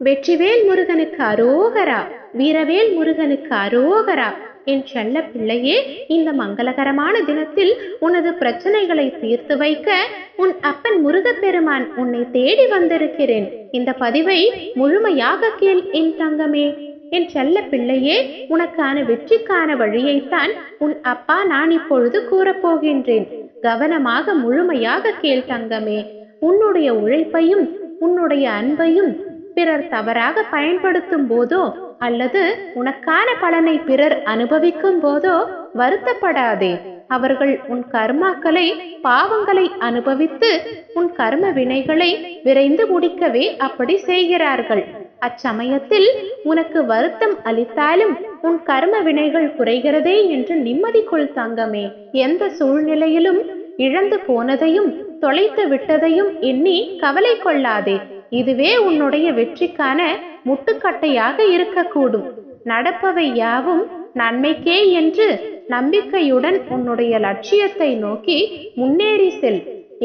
வெற்றிவேல் முருகனுக்கு அரோகரா வீரவேல் முருகனுக்கு அரோகரா என் செல்ல பிள்ளையே இந்த மங்களகரமான தினத்தில் உனது பிரச்சனைகளை தீர்த்து வைக்க உன் அப்பன் முருகப்பெருமான் உன்னை தேடி வந்திருக்கிறேன். இந்த பதிவை முழுமையாக கேள் என் தங்கமே. என் செல்ல பிள்ளையே உனக்கான வெற்றிக்கான வழியைத்தான் உன் அப்பா நான் இப்பொழுது கூறப்போகின்றேன் கவனமாக முழுமையாக கேள் தங்கமே. உன்னுடைய உழைப்பையும் உன்னுடைய அன்பையும் பிறர் தவறாக பயன்படுத்தும் போதோ அல்லது உனக்கான பலனை பிறர் அனுபவிக்கும் போதோ வருத்தப்படாதே. அவர்கள் உன் கர்மாக்களை பாவங்களை அனுபவித்து உன் கர்ம வினைகளை விரைந்து முடிக்கவே அப்படி செய்கிறார்கள். அச்சமயத்தில் உனக்கு வருத்தம் அளித்தாலும் உன் கர்ம வினைகள் குறைகிறதே என்று நிம்மதி கொள் தங்கமே. எந்த சூழ்நிலையிலும் இழந்து போனதையும் தொலைத்து விட்டதையும் எண்ணி கவலை கொள்ளாதே. இதுவே உன்னுடைய வெற்றிக்கான முட்டுக்கட்டையாக இருக்கக்கூடும். நடப்பவை யாவும் நன்மைக்கே என்று நம்பிக்கையுடன் உன்னுடைய லட்சியத்தை நோக்கி முன்னேறி செல்.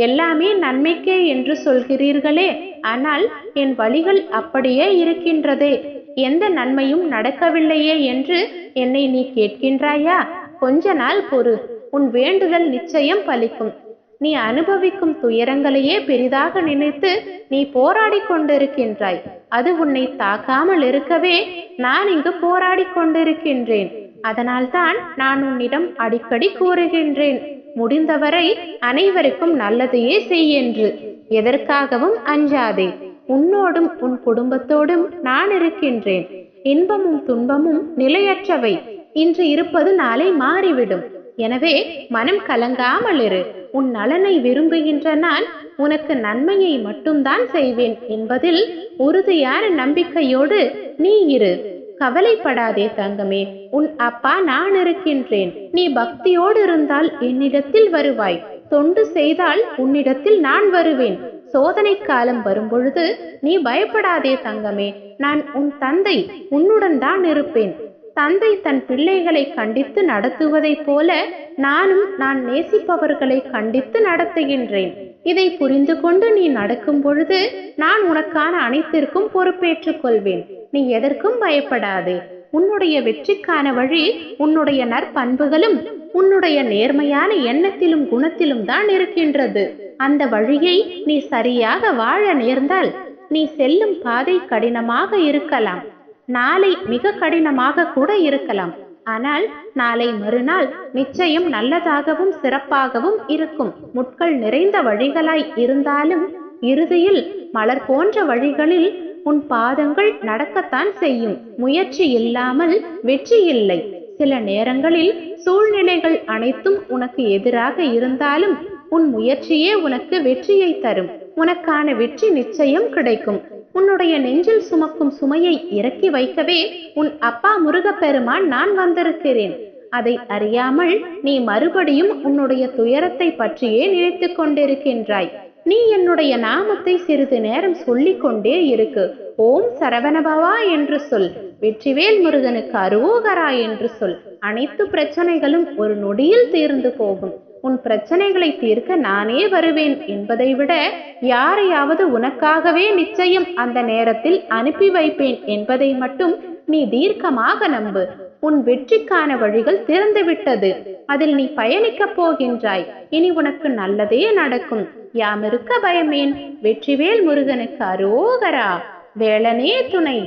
எல்லாமே நன்மைக்கே என்று சொல்கிறீர்களே ஆனால் என் வழிகள் அப்படியே இருக்கின்றதே. எந்த நன்மையும் நடக்கவில்லையே என்று என்னை நீ கேட்கின்றாயா? கொஞ்ச நாள் பொறு. உன் வேண்டுதல் நிச்சயம் பலிக்கும். நீ அனுபவிக்கும் துயரங்களையே பெரிதாக நினைத்து நீ போராடி கொண்டிருக்கின்றாய். அது உன்னை தாக்காமல் இருக்கவே நான் இங்கு போராடி கொண்டிருக்கின்றேன். அதனால்தான் நான் உன்னிடம் அடிக்கடி கூறுகின்றேன். முடிந்தவரை அனைவருக்கும் நல்லதையே செய் என்று. எதற்காகவும் அஞ்சாதே. உன்னோடும் உன் குடும்பத்தோடும் நான் இருக்கின்றேன். இன்பமும் துன்பமும் நிலையற்றவை. இன்று இருப்பது நாளை மாறிவிடும். எனவே மனம் கலங்காமல் இரு. உன் நலனை விரும்புகின்ற நான் உனக்கு நன்மையை மட்டும்தான் செய்வேன் என்பதில் உறுதியான நம்பிக்கையோடு நீ இரு. கவலைப்படாதே தங்கமே. உன் அப்பா நான் இருக்கின்றேன். நீ பக்தியோடு இருந்தால் என்னிடத்தில் வருவாய். தொண்டு செய்தால் உன்னிடத்தில் நான் வருவேன். சோதனை காலம் வரும்பொழுது நீ பயப்படாதே தங்கமே. நான் உன் தந்தை. உன்னுடன் தான் இருப்பேன். தந்தை தன் பிள்ளைகளை கண்டித்து நடத்துவதைப் போல நானும் நான் நேசிப்பவர்களை கண்டித்து நடத்துகின்றேன். இதை புரிந்து கொண்டு நீ நடக்கும் பொழுது நான் உனக்கான அனைத்திற்கும் பொறுப்பேற்றுக் கொள்வேன். நீ எதற்கும் பயப்படாதே. உன்னுடைய வெற்றிக்கான வழி உன்னுடைய நற்பண்புகளும் உன்னுடைய நேர்மையான எண்ணத்திலும் குணத்திலும் தான் இருக்கின்றது. அந்த வழியை நீ சரியாக வாழ நேர்ந்தால் நீ செல்லும் பாதை கடினமாக இருக்கலாம். நாளை மிக கடினமாக கூட இருக்கலாம். ஆனால் நாளை மறுநாள் நிச்சயம் நல்லதாகவும் சிறப்பாகவும் இருக்கும். முட்கள் நிறைந்த வழிகளாய் இருந்தாலும் இறுதியில் மலர் போன்ற வழிகளில் உன் பாதங்கள் நடக்கத்தான் செய்யும். முயற்சி இல்லாமல் வெற்றி இல்லை. சில நேரங்களில் சூழ்நிலைகள் அனைத்தும் உனக்கு எதிராக இருந்தாலும் உன் முயற்சியே உனக்கு வெற்றியை தரும். உனக்கான வெற்றி நிச்சயம் கிடைக்கும். உன்னுடைய நெஞ்சில் சுமக்கும் சுமையை இறக்கி வைக்கவே உன் அப்பா முருகப்பெருமான் நான் வந்திருக்கிறேன். அதை அறியாமல் நீ மறுபடியும் உன்னுடைய துயரத்தை பற்றியே நினைத்துக் கொண்டிருக்கின்றாய். நீ என்னுடைய நாமத்தை சிறிது நேரம் சொல்லிக் கொண்டே இருக்கு. ஓம் சரவணபவா என்று சொல். வெற்றிவேல் முருகனுக்கு அருவோகரா என்று சொல். அனைத்து பிரச்சனைகளும் ஒரு நொடியில் தீர்ந்து போகும். உன் பிரச்சனைகளை தீர்க்க நானே வருவேன் என்பதை விட யாரையாவது உனக்காகவே நிச்சயம் அந்த நேரத்தில் அனுப்பி வைப்பேன் என்பதை மட்டும் நீ தீர்க்கமாக நம்பு. உன் வெற்றிக்கான வழிகள் திறந்துவிட்டது. அதில் நீ பயணிக்கப் போகின்றாய். இனி உனக்கு நல்லதே நடக்கும். யாமிருக்க பயமேன். வெற்றிவேல் முருகனுக்கு அரோகரா. வேளனே துணை.